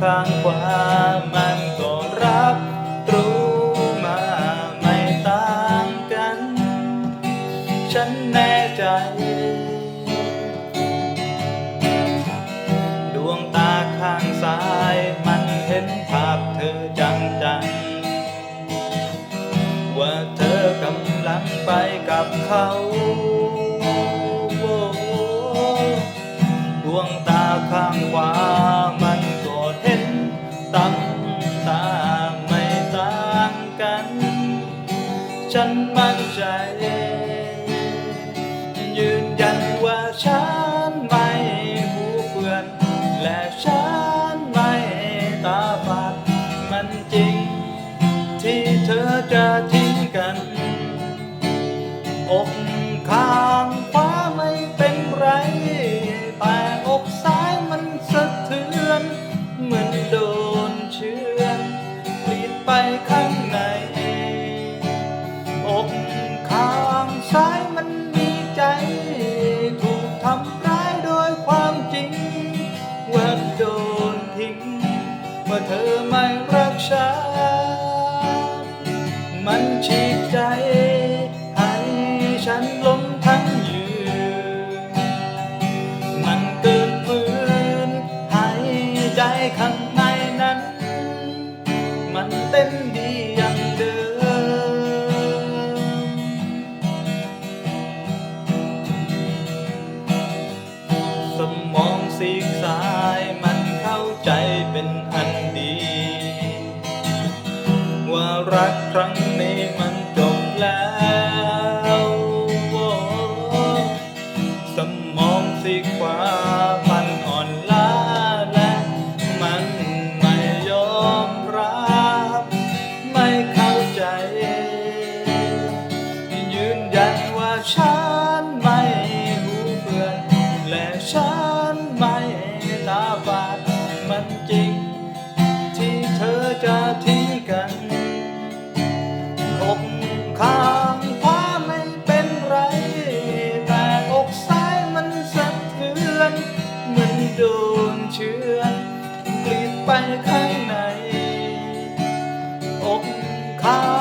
ข้างขวามันก็รับรู้มาไม่ต่างกัน ฉันแน่ใจ ดวงตาข้างซ้ายมันเห็นภาพเธอจังๆว่าเธอกำลังไปกับเขา กัน ฉันมั่นใจ ยืนยันว่าฉันไม่หูเปื่อน และฉันไม่ตาฝาดมันจริง ที่เธอจะทิ้งกันอกข้างขวาไม่เป็นไร แต่อกซ้ายมันสะเทือน เหมือนโดนเชือนปลีดไปข้าง ทิ้ง เมื่อเธอไม่รักฉัน มันฉีกใจ ให้ฉันล้มทั้งยืน มันเกินฝืนให้ใจข้างในนั้น มันเต้นดีอย่างเดิมสมองซีก รักครั้งนี้มันจบแล้วสมองสีขวามันอ่อนล้าและมันไม่ยอมรับ ไม่เข้าใจ อนมันโดนเชื้อกลิบไปข้างในอกขา